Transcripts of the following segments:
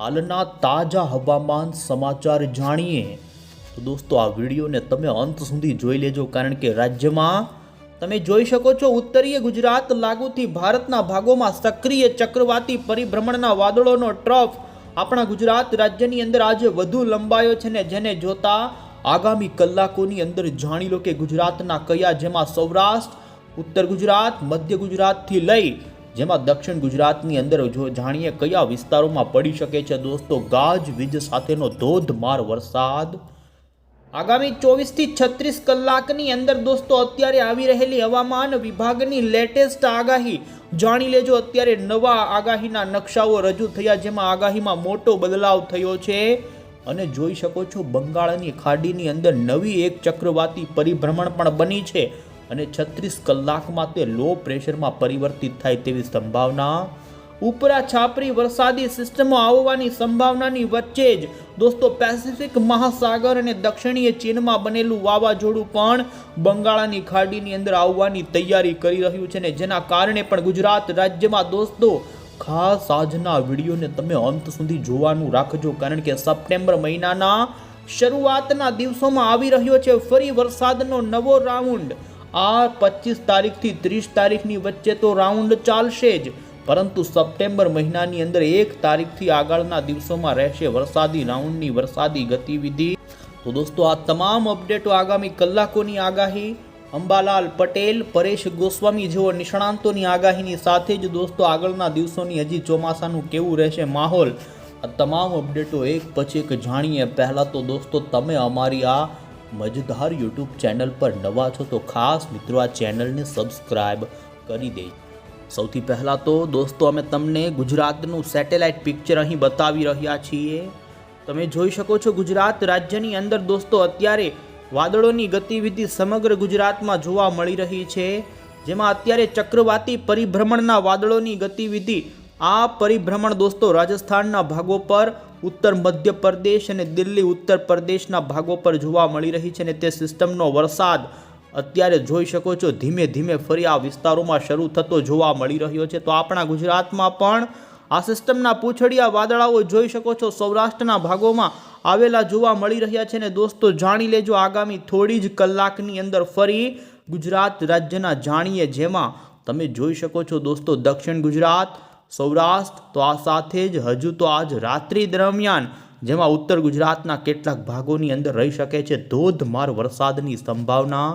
હાલના તાજા હવામાન સમાચાર જાણીએ. તો દોસ્તો, આ વિડીયોને તમે અંત સુધી જોઈ લેજો, કારણ કે રાજ્યમાં તમે જોઈ શકો છો, ઉત્તરીય ગુજરાત લાગુથી ભારતના ભાગોમાં સક્રિય ચક્રવાતી પરિભ્રમણના વાદળોનો ટ્રફ આપણા ગુજરાત રાજ્યની અંદર આજે વધુ લંબાયો છે ને જેને જોતા આગામી કલાકોની અંદર જાણી લો કે ગુજરાતના કયા, જેમાં સૌરાષ્ટ્ર, ઉત્તર ગુજરાત, મધ્ય ગુજરાતથી લઈ જેમાં દક્ષિણ ગુજરાતની અંદર જો જાણીએ કયા વિસ્તારોમાં પડી શકે છે દોસ્તો, ગાજ, વીજ સાથેનો ધોધમાર વરસાદ. આગામી ચોવીસથી છત્રીસ કલાકની અંદર દોસ્તો, અત્યારે આવી રહેલી હવામાન વિભાગની લેટેસ્ટ આગાહી. જાણી લેજો, અત્યારે નવા આગાહીના નકશાઓ રજૂ થયા, જેમાં આગાહીમાં મોટો બદલાવ થયો છે. અને જોઈ શકો છો, બંગાળની ખાડીની અંદર નવી એક ચક્રવાતી પરિભ્રમણ પણ બની છે. અને છત્રીસ કલાકમાં તે લો પ્રેશરમાં પરિવર્તિત થાય તેવી સંભાવના. ઉપરા છાપરી વરસાદી સિસ્ટમો આવવાની સંભાવનાની વચ્ચે જ દોસ્તો પેસિફિક મહાસાગર અને દક્ષિણીય ચીનમાં બનેલું વાવાઝોડું પણ બંગાળાની ખાડીની અંદર આવવાની તૈયારી કરી રહ્યું છે ને જેના કારણે પણ ગુજરાત રાજ્યમાં દોસ્તો ખાસ આજના વિડીયોને તમે અંત સુધી જોવાનું રાખજો કારણ કે સપ્ટેમ્બર મહિનાના શરૂઆતના દિવસોમાં આવી રહ્યો છે ફરી વરસાદનો નવો રાઉન્ડ. આ પચીસ તારીખથી ત્રીસ તારીખની વચ્ચે તો રાઉન્ડ ચાલશે જ. પરંતુ સપ્ટેમ્બર મહિનાની અંદર એક તારીખથી આગળના દિવસોમાં રહેશે વરસાદી રાઉન્ડની વરસાદી ગતિવિધિ. તો દોસ્તો, આ તમામ અપડેટો આગામી કલાકોની આગાહી. અંબાલાલ પટેલ, પરેશ ગોસ્વામી જેવો નિષ્ણાંતોની આગાહીની સાથે જ દોસ્તો, આગળના દિવસોની હજી ચોમાસાનું કેવું રહેશે માહોલ? આ તમામ અપડેટો એક પછી એક જાણીએ. પહેલાં તો દોસ્તો, તમે અમારી આ મજેદાર યુટ્યુબ ચેનલ પર નવા છો તો ખાસ મિત્રો આ ચેનલને સબસ્ક્રાઈબ કરી દે. સૌથી પહેલાં તો દોસ્તો, અમે તમને ગુજરાતનું સેટેલાઇટ પિક્ચર અહીં બતાવી રહ્યા છીએ. તમે જોઈ શકો છો ગુજરાત રાજ્યની અંદર દોસ્તો અત્યારે વાદળોની ગતિવિધિ સમગ્ર ગુજરાતમાં જોવા મળી રહી છે. જેમાં અત્યારે ચક્રવાતી પરિભ્રમણના વાદળોની ગતિવિધિ, આ પરિભ્રમણ દોસ્તો રાજસ્થાનના ભાગો પર ઉત્તર મધ્ય પ્રદેશ અને દિલ્હી ઉત્તર પ્રદેશના ભાગો પર જોવા મળી રહી છે અને તે સિસ્ટમનો વરસાદ અત્યારે જોઈ શકો છો. ધીમે ધીમે ફરી આ વિસ્તારોમાં શરૂ થતો જોવા મળી રહ્યો છે. તો આપણા ગુજરાતમાં પણ આ સિસ્ટમના પૂંછડિયા વાદળાઓ જોઈ શકો છો. સૌરાષ્ટ્રના ભાગોમાં આવેલા જોવા મળી રહ્યા છે ને દોસ્તો જાણી લેજો, આગામી થોડી જ કલાકની અંદર ફરી ગુજરાત રાજ્યના જાણીએ જેમાં તમે જોઈ શકો છો દોસ્તો દક્ષિણ ગુજરાત સૌરાષ્ટ્ર તો આ સાથે જ હજુ તો આજ રાત્રિ દરમિયાન, જેમાં ઉત્તર ગુજરાતના કેટલાક ભાગોની અંદર રહી શકે છે ધોધમાર વરસાદની સંભાવના.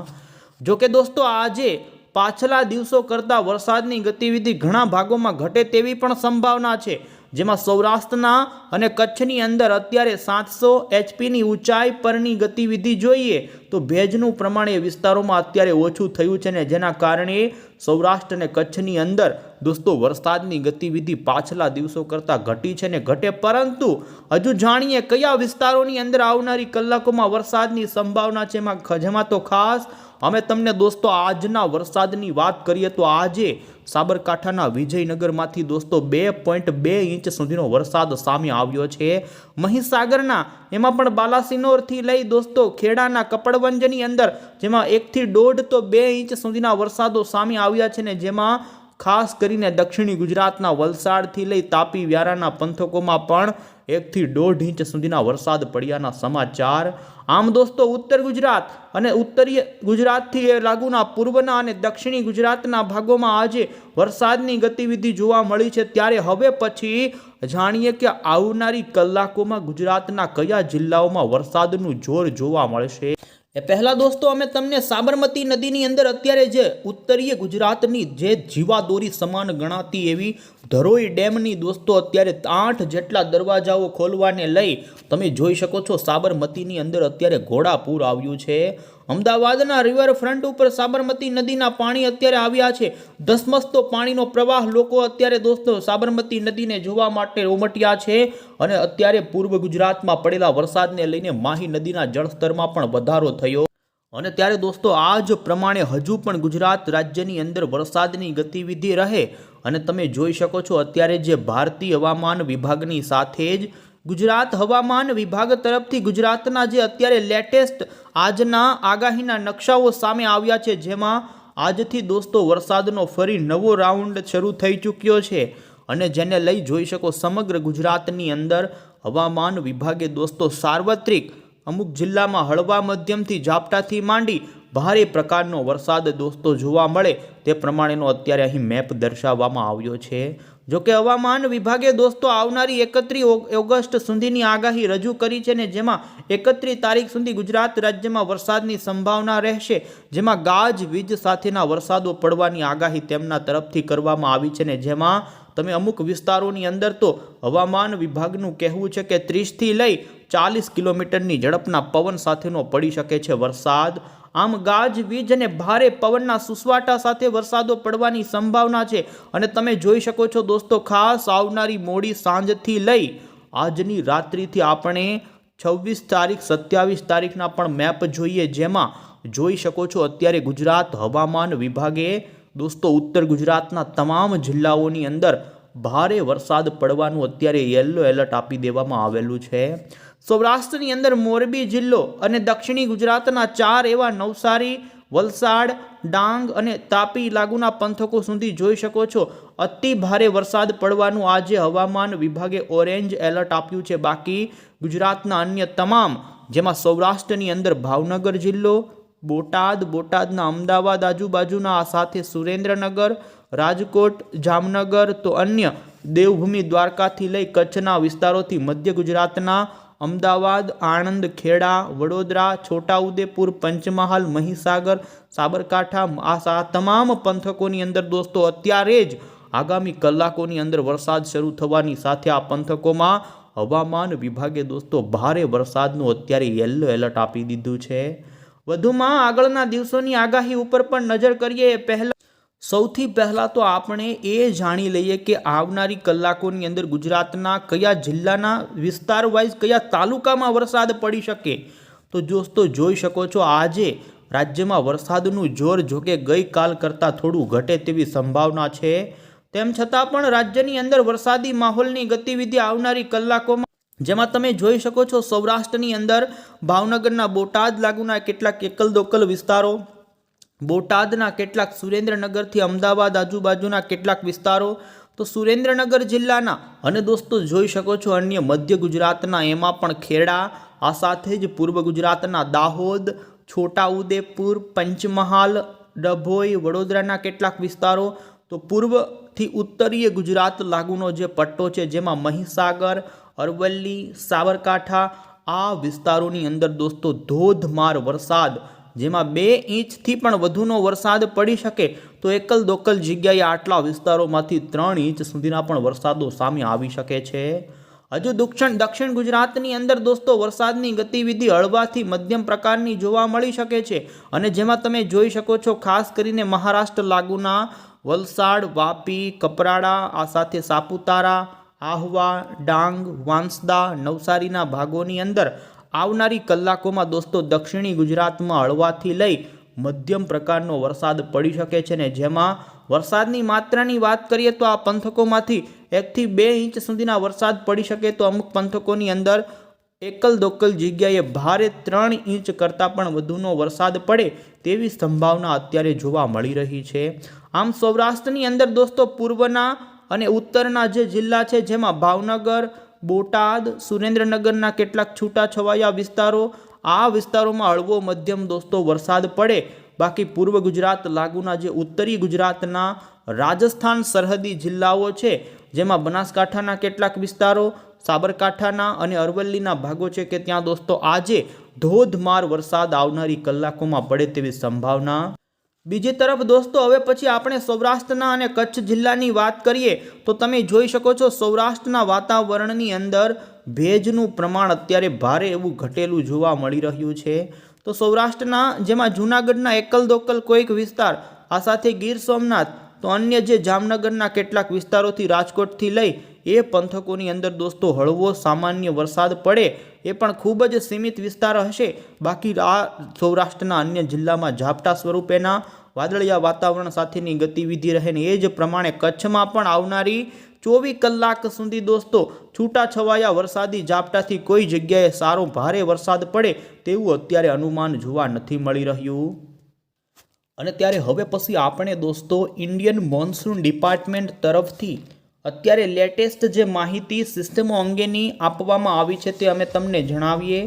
જો કે દોસ્તો, આજે પાછલા દિવસો કરતાં વરસાદની ગતિવિધિ ઘણા ભાગોમાં ઘટે તેવી પણ સંભાવના છે, જેમાં સૌરાષ્ટ્રના અને કચ્છની અંદર અત્યારે સાતસો એચપીની ઊંચાઈ પરની ગતિવિધિ જોઈએ તો ભેજનું પ્રમાણ એ વિસ્તારોમાં અત્યારે ઓછું થયું છે ને જેના કારણે સૌરાષ્ટ્ર અને કચ્છની અંદર દોસ્તો વરસાદની ગતિવિધિ પાછલા દિવસો કરતાં ઘટી છે ને ઘટે, પરંતુ હજુ જાણીએ કયા વિસ્તારોની અંદર આવનારી કલાકોમાં વરસાદની સંભાવના છે એમાં ખજમાં તો ખાસ અમે તમને દોસ્તો આજના વરસાદની વાત કરીએ તો આજે સાબરકાંઠાના વિજયનગરમાંથી દોસ્તો બે પોઈન્ટ બે ઇંચ સુધીનો વરસાદ સામે આવ્યો છે. મહીસાગરના એમાં પણ બાલાસિનોરથી લઈ દોસ્તો ખેડાના કપડવંજની અંદર જેમાં એકથી દોઢ તો બે ઇંચ સુધીના વરસાદો સામે આવ્યા છે ને જેમાં ખાસ કરીને દક્ષિણી ગુજરાતના વલસાડથી લઈ તાપી વ્યારાના પંથકોમાં પણ એકથી દોઢ ઇંચ સુધીના વરસાદ પડ્યાના સમાચાર. આમ દોસ્તો, ઉત્તર ગુજરાત અને ઉત્તરીય ગુજરાતથી લાગુના પૂર્વના અને દક્ષિણી ગુજરાતના ભાગોમાં આજે વરસાદની ગતિવિધિ જોવા મળી છે. ત્યારે હવે પછી જાણીએ કે આવનારી કલાકોમાં ગુજરાતના કયા જિલ્લાઓમાં વરસાદનું જોર જોવા મળશે. એ પહેલાં દોસ્તો, અમે તમને સાબરમતી નદીની અંદર અત્યારે જે ઉત્તરીય ગુજરાતની જે જીવાદોરી સમાન ગણાતી એવી ધરોઈ ડેમની દોસ્તો, અત્યારે આઠ જેટલા દરવાજાઓ ખોલવાને લઈ તમે જોઈ શકો છો સાબરમતીની અંદર અત્યારે ઘોડાપૂર આવ્યું છે. અમદાવાદના રિવરફ્રન્ટ ઉપર સાબરમતી નદીના પાણી અત્યારે આવ્યા છે. ધસમસતો પાણીનો પ્રવાહ લોકો અત્યારે દોસ્તો સાબરમતી નદીને જોવા માટે ઉમટ્યા છે અને અત્યારે પૂર્વ ગુજરાતમાં પડેલા વરસાદને લઈને માહી નદીના જળસ્તરમાં પણ વધારો થયો. અને ત્યારે દોસ્તો આ જ પ્રમાણે હજુ પણ ગુજરાત રાજ્યની અંદર વરસાદની ગતિવિધિ રહે. અને તમે જોઈ શકો છો અત્યારે જે ભારતીય હવામાન વિભાગની સાથે જ ગુજરાત હવામાન વિભાગ તરફથી ગુજરાતના જે અત્યારે લેટેસ્ટ આજના આગાહીના નકશાઓ સામે આવ્યા છે, જેમાં આજથી દોસ્તો વરસાદનો ફરી નવો રાઉન્ડ શરૂ થઈ ચૂક્યો છે. અને જેને લઈ જોઈ શકો સમગ્ર ગુજરાતની અંદર હવામાન વિભાગે દોસ્તો સાર્વત્રિક અમુક જિલ્લામાં હળવા મધ્યમથી ઝાપટાથી માંડી ભારે પ્રકારનો વરસાદ દોસ્તો જોવા મળે તે પ્રમાણેનો અત્યારે અહીં મેપ દર્શાવવામાં આવ્યો છે. જોકે હવામાન વિભાગે દોસ્તો આવનારી એકત્રીસ ઓગસ્ટ સુધીની આગાહી રજૂ કરી છે ને જેમાં એકત્રીસ તારીખ સુધી ગુજરાત રાજ્યમાં વરસાદની સંભાવના રહેશે, જેમાં ગાજ, વીજ સાથેના વરસાદો પડવાની આગાહી તેમના તરફથી કરવામાં આવી છે ને જેમાં તમે અમુક વિસ્તારોની અંદર તો હવામાન વિભાગનું કહેવું છે કે ત્રીસથી લઈ ચાલીસ કિલોમીટરની ઝડપના પવન સાથેનો પડી શકે છે વરસાદ. આમ ગાજ, વીજ અને ભારે પવનના સુસવાટા સાથે વરસાદો પડવાની સંભાવના છે. અને તમે જોઈ શકો છો દોસ્તો, ખાસ આવનારી મોડી સાંજથી લઈ આજની રાત્રિથી આપણે છવ્વીસ તારીખ, સત્યાવીસ તારીખના પણ મેપ જોઈએ. જેમાં જોઈ શકો છો અત્યારે ગુજરાત હવામાન વિભાગે દોસ્તો, ઉત્તર ગુજરાતના તમામ જિલ્લાઓની અંદર ભારે વરસાદ પડવાનું અત્યારે યલો એલર્ટ આપી દેવામાં આવેલું છે. સૌરાષ્ટ્રની અંદર મોરબી જિલ્લો અને દક્ષિણી ગુજરાતના ચાર એવા નવસારી, વલસાડ, ડાંગ અને તાપી લાગુના પંથકો સુધી જોઈ શકો છો. અતિ ભારે વરસાદ પડવાનું આજે હવામાન વિભાગે ઓરેન્જ એલર્ટ આપ્યું છે. બાકી ગુજરાતના અન્ય તમામ, જેમાં સૌરાષ્ટ્રની અંદર ભાવનગર જિલ્લો, બોટાદ, બોટાદના અમદાવાદ આજુબાજુના સાથે સુરેન્દ્રનગર, રાજકોટ, જામનગર, તો અન્ય દેવભૂમિ દ્વારકાથી લઈ કચ્છના વિસ્તારોથી મધ્ય ગુજરાતના અમદાવાદ, આણંદ, ખેડા, વડોદરા, છોટાઉદેપુર, પંચમહાલ, મહીસાગર, સાબરકાંઠા, આ તમામ પંથકોની અંદર દોસ્તો અત્યારે જ આગામી કલાકોની અંદર વરસાદ શરૂ થવાની સાથે આ પંથકોમાં હવામાન વિભાગે દોસ્તો ભારે વરસાદનું અત્યારે યલો એલર્ટ આપી દીધું છે. વધુમાં આગળના દિવસોની આગાહી ઉપર પણ નજર કરીએ. પહેલા સૌથી પહેલાં તો આપણે એ જાણી લઈએ કે આવનારી કલાકોની અંદર ગુજરાતના કયા જિલ્લાના વિસ્તાર વાઇઝ કયા તાલુકામાં વરસાદ પડી શકે? તો દોસ્તો, જોઈ શકો છો આજે રાજ્યમાં વરસાદનું જોર જોકે ગઈકાલ કરતાં થોડું ઘટે તેવી સંભાવના છે. તેમ છતાં પણ રાજ્યની અંદર વરસાદી માહોલની ગતિવિધિ આવનારી કલાકોમાં જેમાં તમે જોઈ શકો છો સૌરાષ્ટ્રની અંદર ભાવનગરના બોટાદ લાગુના કેટલાક એકલ દોકલ વિસ્તારો બોટાદના કેટલાક સુરેન્દ્રનગરથી અમદાવાદ આજુબાજુના કેટલાક વિસ્તારો, તો સુરેન્દ્રનગર જિલ્લાના, અને દોસ્તો જોઈ શકો છો અન્ય મધ્ય ગુજરાતના, એમાં પણ ખેડા, આ સાથે જ પૂર્વ ગુજરાતના દાહોદ, છોટાઉદેપુર, પંચમહાલ, ડભોઈ, વડોદરાના કેટલાક વિસ્તારો, તો પૂર્વથી ઉત્તરીય ગુજરાત લાગુનો જે પટ્ટો છે, જેમાં મહીસાગર, અરવલ્લી, સાબરકાંઠા, આ વિસ્તારોની અંદર દોસ્તો ધોધમાર વરસાદ જેમાં બે ઇંચથી પણ વધુનો વરસાદ પડી શકે તો એકલ દોકલ જગ્યાએ આટલા વિસ્તારોમાંથી ત્રણ ઇંચ સુધીના પણ વરસાદો સામે આવી શકે છે. હજુ દક્ષિણ દક્ષિણ ગુજરાતની અંદર દોસ્તો વરસાદની ગતિવિધિ હળવાથી મધ્યમ પ્રકારની જોવા મળી શકે છે અને જેમાં તમે જોઈ શકો છો ખાસ કરીને મહારાષ્ટ્ર, લાગુના, વલસાડ, વાપી, કપરાડા, આ સાથે સાપુતારા, આહવા, ડાંગ, વાંસદા, નવસારીના ભાગોની અંદર આવનારી કલાકોમાં દોસ્તો દક્ષિણી ગુજરાતમાં હળવાથી લઈ મધ્યમ પ્રકારનો વરસાદ પડી શકે છે ને જેમાં વરસાદની માત્રાની વાત કરીએ તો આ પંથકોમાંથી એકથી બે ઇંચ સુધીના વરસાદ પડી શકે તો અમુક પંથકોની અંદર એકલ દોકલ જગ્યાએ ભારે ત્રણ ઇંચ કરતાં પણ વધુનો વરસાદ પડે તેવી સંભાવના અત્યારે જોવા મળી રહી છે. આમ સૌરાષ્ટ્રની અંદર દોસ્તો પૂર્વના અને ઉત્તરના જે જિલ્લા છે જેમાં ભાવનગર બોટાદ, સુરેન્દ્રનગરના કેટલાક છૂટાછવાયા વિસ્તારો, આ વિસ્તારોમાં હળવો મધ્યમ દોસ્તો વરસાદ પડે. બાકી પૂર્વ ગુજરાત લાગુના જે ઉત્તરી ગુજરાતના રાજસ્થાન સરહદી જિલ્લાઓ છે, જેમાં બનાસકાંઠાના કેટલાક વિસ્તારો, સાબરકાંઠાના અને અરવલ્લીના ભાગો છે કે ત્યાં દોસ્તો આજે ધોધમાર વરસાદ આવનારી કલાકોમાં પડે તેવી સંભાવના બીજી તરફ દોસ્તો, હવે પછી આપણે સૌરાષ્ટ્રના અને કચ્છ જિલ્લાની વાત કરીએ, તો તમે જોઈ શકો છો સૌરાષ્ટ્રના વાતાવરણની અંદર ભેજનું પ્રમાણ અત્યારે ભારે એવું ઘટેલું જોવા મળી રહ્યું છે. તો સૌરાષ્ટ્રના, જેમાં જૂનાગઢના એકલ દોકલ કોઈક વિસ્તાર, આ સાથે ગીર સોમનાથ તો અન્ય જે જામનગરના કેટલાક વિસ્તારોથી રાજકોટથી લઈ એ પંથકોની અંદર દોસ્તો હળવો સામાન્ય વરસાદ પડે એ પણ ખૂબ જ સીમિત વિસ્તાર હશે. બાકી આ સૌરાષ્ટ્રના અન્ય જિલ્લામાં ઝાપટા સ્વરૂપેના વાદળિયા વાતાવરણ સાથેની ગતિવિધિ રહે ને એ જ પ્રમાણે કચ્છમાં પણ આવનારી ચોવીસ કલાક સુધી દોસ્તો છૂટાછવાયા વરસાદી ઝાપટાથી કોઈ જગ્યાએ સારો ભારે વરસાદ પડે તેવું અત્યારે અનુમાન જોવા નથી મળી રહ્યું. અને ત્યારે હવે પછી આપણે દોસ્તો ઇન્ડિયન મોન્સૂન ડિપાર્ટમેન્ટ તરફથી અત્યારે લેટેસ્ટ જે માહિતી સિસ્ટમો અંગેની આપવામાં આવી છે તે અમે તમને જણાવીએ.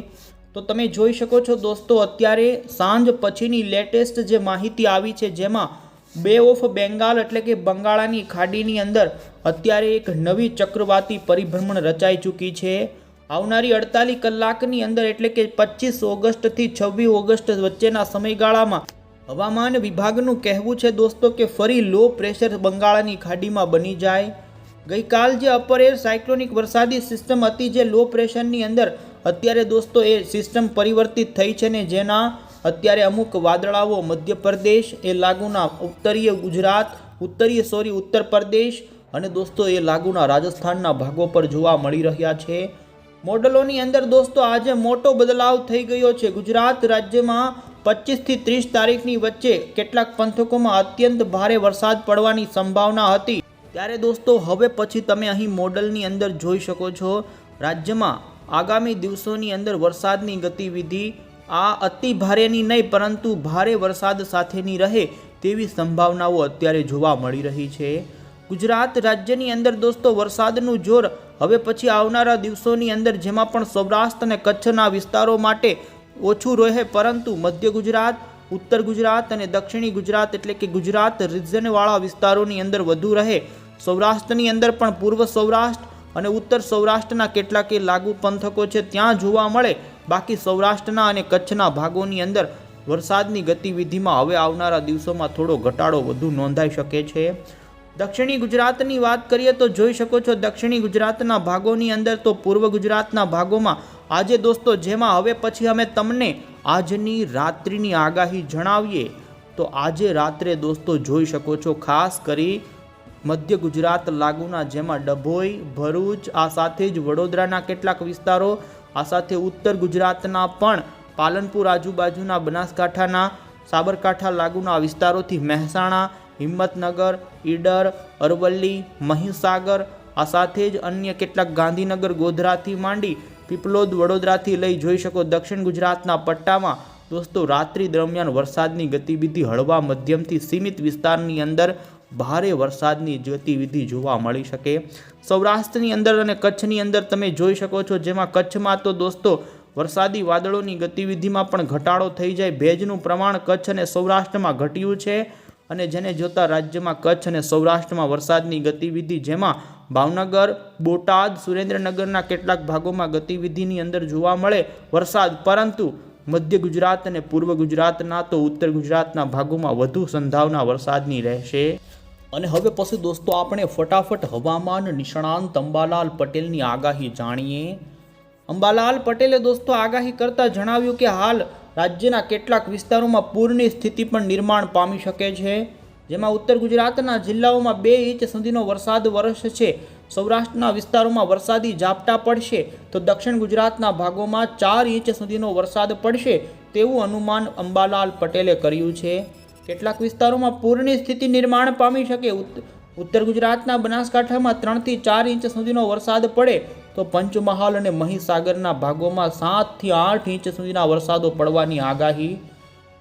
તો તમે જોઈ શકો છો દોસ્તો અત્યારે સાંજ પછીની લેટેસ્ટ જે માહિતી આવી છે જેમાં બે ઓફ બેંગાલ એટલે કે બંગાળાની ખાડીની અંદર અત્યારે એક નવી ચક્રવાતી પરિભ્રમણ રચાઈ ચૂકી છે. આવનારી અડતાલીસ કલાકની અંદર એટલે કે પચીસ ઓગસ્ટથી છવ્વીસ ઓગસ્ટ વચ્ચેના સમયગાળામાં હવામાન વિભાગનું કહેવું છે દોસ્તો કે ફરી લો પ્રેશર બંગાળાની ખાડીમાં બની જાય. ગઈકાલ જે અપર એર સાયક્લોનિક વરસાદી સિસ્ટમ હતી જે લો પ્રેશરની અંદર અત્યારે દોસ્તો એ સિસ્ટમ પરિવર્તિત થઈ છે ને જેના અત્યારે અમુક વાદળાઓ મધ્યપ્રદેશ, એ લાગુના ઉત્તરીય ગુજરાત, ઉત્તરીય સોરી ઉત્તર પ્રદેશ અને દોસ્તો એ લાગુના રાજસ્થાનના ભાગો પર જોવા મળી રહ્યા છે. મોડલોની અંદર દોસ્તો આજે મોટો બદલાવ થઈ ગયો છે. ગુજરાત રાજ્યમાં પચીસથી ત્રીસ તારીખની વચ્ચે કેટલાક પંથકોમાં અત્યંત ભારે વરસાદ પડવાની સંભાવના હતી. ત્યારે દોસ્તો, હવે પછી તમે અહીં મોડલની અંદર જોઈ શકો છો, રાજ્યમાં આગામી દિવસોની અંદર વરસાદની ગતિવિધિ આ અતિ ભારેની નહીં, પરંતુ ભારે વરસાદ સાથેની રહે તેવી સંભાવનાઓ અત્યારે જોવા મળી રહી છે. ગુજરાત રાજ્યની અંદર દોસ્તો, વરસાદનું જોર હવે પછી આવનારા દિવસોની અંદર, જેમાં પણ સૌરાષ્ટ્ર અને કચ્છના વિસ્તારો માટે ઓછું રહે, પરંતુ મધ્ય ગુજરાત, ઉત્તર ગુજરાત અને દક્ષિણી ગુજરાત એટલે કે ગુજરાત રિજનવાળા વિસ્તારોની અંદર વધુ રહે. સૌરાષ્ટ્રની અંદર પણ પૂર્વ સૌરાષ્ટ્ર અને ઉત્તર સૌરાષ્ટ્રના કેટલાક લાગુ પંથકો છે. ત્યાં જોવા મળે, બાકી સૌરાષ્ટ્રના અને કચ્છના ભાગોની અંદર વરસાદની ગતિવિધિમાં હવે આવનારા દિવસોમાં થોડો ઘટાડો વધુ નોંધાઈ શકે છે. દક્ષિણી ગુજરાતની વાત કરીએ તો જોઈ શકો છો દક્ષિણી ગુજરાતના ભાગોની અંદર તો પૂર્વ ગુજરાતના ભાગોમાં આજે દોસ્તો જેમાં હવે પછી અમે તમને આજની રાત્રિની આગાહી જણાવીએ. તો આજે રાત્રે દોસ્તો જોઈ શકો છો ખાસ કરી મધ્ય ગુજરાત લાગુના જેમાં ડભોઈ, ભરૂચ, આ સાથે જ વડોદરાના કેટલાક વિસ્તારો, આ સાથે ઉત્તર ગુજરાતના પણ પાલનપુર આજુબાજુના બનાસકાંઠાના, સાબરકાંઠા લાગુના વિસ્તારોથી મહેસાણા હિંમતનગર, ઈડર, અરવલ્લી, મહીસાગર, આ સાથે જ અન્ય કેટલાક ગાંધીનગર, ગોધરાથી માંડી પીપલોદ, વડોદરાથી લઈ જોઈ શકો દક્ષિણ ગુજરાતના પટ્ટામાં. દોસ્તો, રાત્રિ દરમિયાન વરસાદની ગતિવિધિ હળવા મધ્યમથી સીમિત વિસ્તારની અંદર ભારે વરસાદની ગતિવિધિ જોવા મળી શકે. સૌરાષ્ટ્રની અંદર અને કચ્છની અંદર તમે જોઈ શકો છો, જેમાં કચ્છમાં તો દોસ્તો વરસાદી વાદળોની ગતિવિધિમાં પણ ઘટાડો થઈ જાય. ભેજનું પ્રમાણ કચ્છ અને સૌરાષ્ટ્રમાં ઘટ્યું છે. અને જેને જોતા રાજ્યમાં કચ્છ અને સૌરાષ્ટ્રમાં વરસાદની ગતિવિધિ જેમાં ભાવનગર, બોટાદ, સુરેન્દ્રનગરના કેટલાક ભાગોમાં ગતિવિધિની અંદર જોવા મળે વરસાદ. પરંતુ મધ્ય ગુજરાત અને પૂર્વ ગુજરાતના તો ઉત્તર ગુજરાતના ભાગોમાં વધુ સંભાવના વરસાદની રહેશે. અને હવે પછી દોસ્તો આપણે ફટાફટ હવામાન નિષ્ણાંત અંબાલાલ પટેલની આગાહી જાણીએ. અંબાલાલ પટેલે દોસ્તો આગાહી કરતા જણાવ્યું કે હાલ રાજ્યના કેટલાક વિસ્તારોમાં પૂરની સ્થિતિ પણ નિર્માણ પામી શકે છે. જેમાં ઉત્તર ગુજરાતના જિલ્લાઓમાં બે ઇંચ સુધીનો વરસાદ વરસશે સૌરાષ્ટ્રના વિસ્તારોમાં વરસાદી ઝાપટા પડશે તો દક્ષિણ ગુજરાતના ભાગોમાં ચાર ઇંચ સુધીનો વરસાદ પડશે તેવું અનુમાન અંબાલાલ પટેલે કર્યું છે. કેટલાક વિસ્તારોમાં પૂરની સ્થિતિ નિર્માણ પામી શકે. ઉત્તર ગુજરાતના બનાસકાંઠામાં ત્રણથી ચાર ઇંચ સુધીનો વરસાદ પડે તો પંચમહાલ અને મહીસાગરના ભાગોમાં સાતથી આઠ ઇંચ સુધીના વરસાદો પડવાની આગાહી.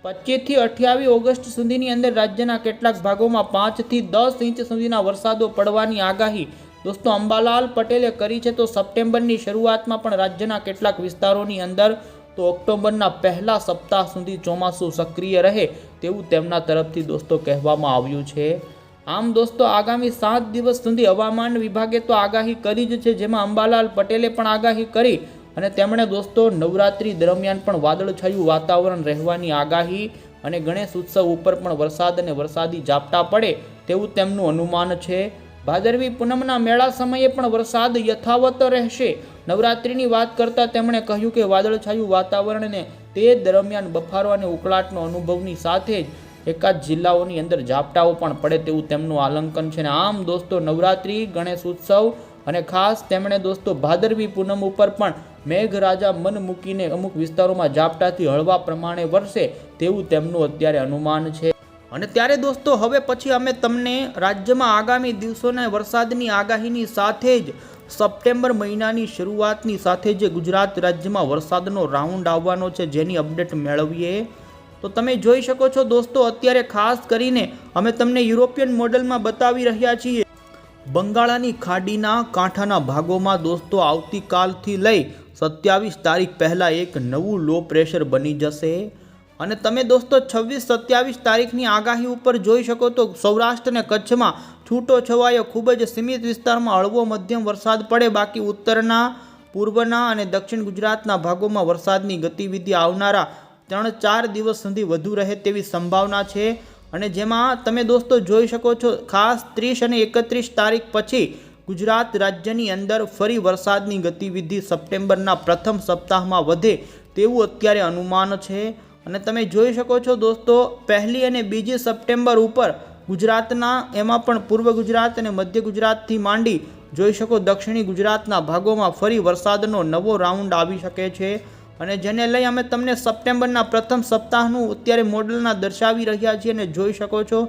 પચીસથી અઠ્યાવીસ ઓગસ્ટ સુધીની અંદર રાજ્યના કેટલાક ભાગોમાં પાંચથી દસ ઇંચ સુધીના વરસાદો પડવાની આગાહી. દોસ્તો, અંબાલાલ પટેલે કરી છે તો સપ્ટેમ્બરની શરૂઆતમાં પણ રાજ્યના કેટલાક વિસ્તારોની અંદર તો ઓક્ટોબરના પહેલા સપ્તાહ સુધી ચોમાસું સક્રિય રહે તેવું તેમના તરફથી દોસ્તો કહેવામાં આવ્યું છે. આમ દોસ્તો, આગામી સાત દિવસ સુધી હવામાન વિભાગે તો આગાહી કરી જ છે, જેમાં અંબાલાલ પટેલે પણ આગાહી કરી અને તેમણે દોસ્તો, નવરાત્રી દરમિયાન પણ વાદળછાયું વાતાવરણ રહેવાની આગાહી અને ગણેશ ઉત્સવ ઉપર પણ વરસાદ અને વરસાદી ઝાપટા પડે તેવું તેમનું અનુમાન છે. ભાદરવી પૂનમના મેળા સમયે પણ વરસાદ યથાવત રહેશે. નવરાત્રિની વાત કરતાં તેમણે કહ્યું કે વાદળછાયું વાતાવરણને તે દરમિયાન બફારો અને ઉકળાટનો અનુભવની સાથે જ એકાદ જિલ્લાઓની અંદર ઝાપટાઓ પણ પડે તેવું તેમનું આલંકન છે. ને આમ દોસ્તો નવરાત્રિ, ગણેશ ઉત્સવ અને ખાસ તેમણે દોસ્તો ભાદરવી પૂનમ ઉપર પણ મેઘરાજા મન મૂકીને અમુક વિસ્તારોમાં ઝાપટાથી હળવા પ્રમાણે વરસે તેવું તેમનું અત્યારે અનુમાન છે. અને ત્યારે દોસ્તો હવે પછી અમે તમને રાજ્યમાં આગામી દિવસોના વરસાદની આગાહીની સાથે જ સપ્ટેમ્બર મહિનાની શરૂઆતની સાથે જે ગુજરાત રાજ્યમાં વરસાદનો રાઉન્ડ આવવાનો છે. જેની અપડેટ મેળવીએ તો તમે જોઈ શકો છો દોસ્તો, અત્યારે ખાસ કરીને અમે તમને યુરોપિયન મોડલમાં બતાવી રહ્યા છીએ. બંગાળાની ખાડીના કાંઠાના ભાગોમાં દોસ્તો, આવતીકાલથી લઈ સત્યાવીસ તારીખ પહેલાં એક નવું લો પ્રેશર બની જશે. અને તમે દોસ્તો, છવ્વીસ સત્યાવીસ તારીખની આગાહી ઉપર જોઈ શકો તો સૌરાષ્ટ્ર અને કચ્છમાં છૂટો છવાયો ખૂબ જ સીમિત વિસ્તારમાં હળવો મધ્યમ વરસાદ પડે. બાકી ઉત્તરના, પૂર્વના અને દક્ષિણ ગુજરાતના ભાગોમાં વરસાદની ગતિવિધિ આવનારા ત્રણ ચાર દિવસ સુધી વધુ રહે તેવી સંભાવના છે. અને જેમાં તમે દોસ્તો જોઈ શકો છો, ખાસ ત્રીસ અને એકત્રીસ તારીખ પછી ગુજરાત રાજ્યની અંદર ફરી વરસાદની ગતિવિધિ સપ્ટેમ્બરના પ્રથમ સપ્તાહમાં વધે તેવું અત્યારે અનુમાન છે. અને તમે જોઈ શકો છો દોસ્તો, પહેલી અને બીજી સપ્ટેમ્બર ઉપર ગુજરાતના, એમાં પણ પૂર્વ ગુજરાત અને મધ્ય ગુજરાતથી માંડી જોઈ શકો દક્ષિણી ગુજરાતના ભાગોમાં ફરી વરસાદનો નવો રાઉન્ડ આવી શકે છે. અને જેને લઈ અમે તમને સપ્ટેમ્બરના પ્રથમ સપ્તાહનું અત્યારે મોડલના દર્શાવી રહ્યા છીએ અને જોઈ શકો છો,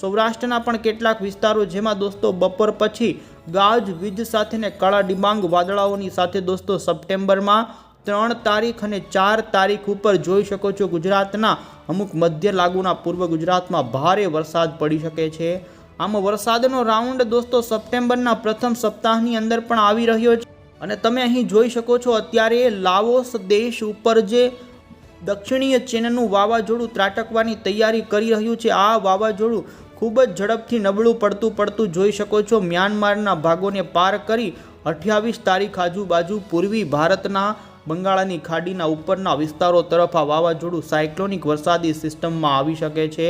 સૌરાષ્ટ્રના પણ કેટલાક વિસ્તારો જેમાં દોસ્તો બપોર પછી ગાજ, વીજ સાથે ને કાળા ડિબાંગ વાદળાઓની સાથે દોસ્તો સપ્ટેમ્બરમાં ત્રણ તારીખ અને ચાર તારીખ ઉપર જોઈ શકો છો ગુજરાતના અમુક મધ્ય લાગુના પૂર્વ ગુજરાતમાં ભારે વરસાદ પડી શકે છે. આમ વરસાદનો રાઉન્ડ દોસ્તો સપ્ટેમ્બરના પ્રથમ સપ્તાહની અંદર પણ આવી રહ્યો છે. અને તમે અહીં જોઈ શકો છો અત્યારે લાઓસ દેશ ઉપર જે દક્ષિણીય ચીનનું વાવાઝોડું ત્રાટકવાની તૈયારી કરી રહ્યું છે, આ વાવાઝોડું ખૂબ જ ઝડપથી નબળું પડતું પડતું જોઈ શકો છો. મ્યાનમારના ભાગોને પાર કરી અઠ્યાવીસ તારીખ આજુબાજુ પૂર્વી ભારતના બંગાળાની ખાડીના ઉપરના વિસ્તારો તરફ આ વાવાઝોડું સાયક્લોનિક વરસાદી સિસ્ટમમાં આવી શકે છે.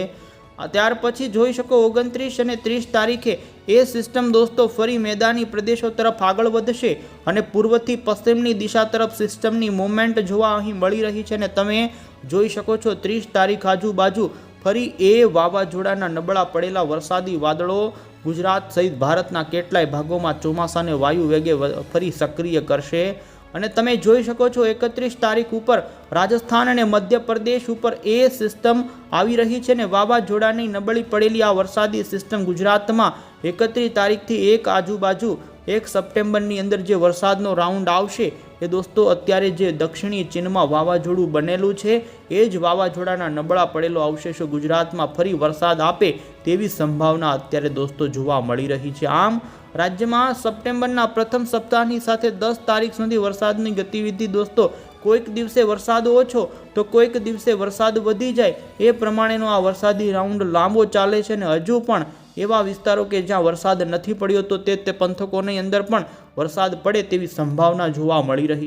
ત્યાર પછી જોઈ શકો ઓગણત્રીસ અને ત્રીસ તારીખે એ સિસ્ટમ દોસ્તો ફરી મેદાની પ્રદેશો તરફ આગળ વધશે અને પૂર્વથી પશ્ચિમની દિશા તરફ સિસ્ટમની મુવમેન્ટ જોવા અહીં મળી રહી છે અને તમે જોઈ શકો છો ત્રીસ તારીખ આજુબાજુ ફરી એ વાવાઝોડાના નબળા પડેલા વરસાદી વાદળો ગુજરાત સહિત ભારતના કેટલાય ભાગોમાં ચોમાસાને વાયુ વેગે ફરી સક્રિય કરશે. અને તમે જોઈ શકો છો એકત્રીસ તારીખ ઉપર રાજસ્થાન અને મધ્યપ્રદેશ ઉપર એ સિસ્ટમ આવી રહી છે ને વાવાઝોડાની નબળી પડેલી આ વરસાદી સિસ્ટમ ગુજરાતમાં એકત્રીસ તારીખથી એક આજુબાજુ એક સપ્ટેમ્બરની અંદર જે વરસાદનો રાઉન્ડ આવશે, એ દોસ્તો અત્યારે જે દક્ષિણી ચીનમાં વાવાઝોડું બનેલું છે, એ જ વાવાઝોડાના નબળા પડેલો અવશેષો ગુજરાતમાં ફરી વરસાદ આપે તેવી સંભાવના અત્યારે દોસ્તો જોવા મળી રહી છે. આમ રાજ્યમાં સપ્ટેમ્બરના પ્રથમ સપ્તાહની સાથે દસ તારીખ સુધી વરસાદની ગતિવિધિ દોસ્તો. કોઈક દિવસે વરસાદ ઓછો, તો કોઈક દિવસે વરસાદ વધી જાય. એ પ્રમાણેનો આ વરસાદી રાઉન્ડ લાંબો ચાલે છે અને હજુ પણ એવા વિસ્તારો કે જ્યાં વરસાદ નથી પડ્યો, તો તે તે પંથકોની અંદર પણ વરસાદ પડે તેવી સંભાવના જોવા મળી રહી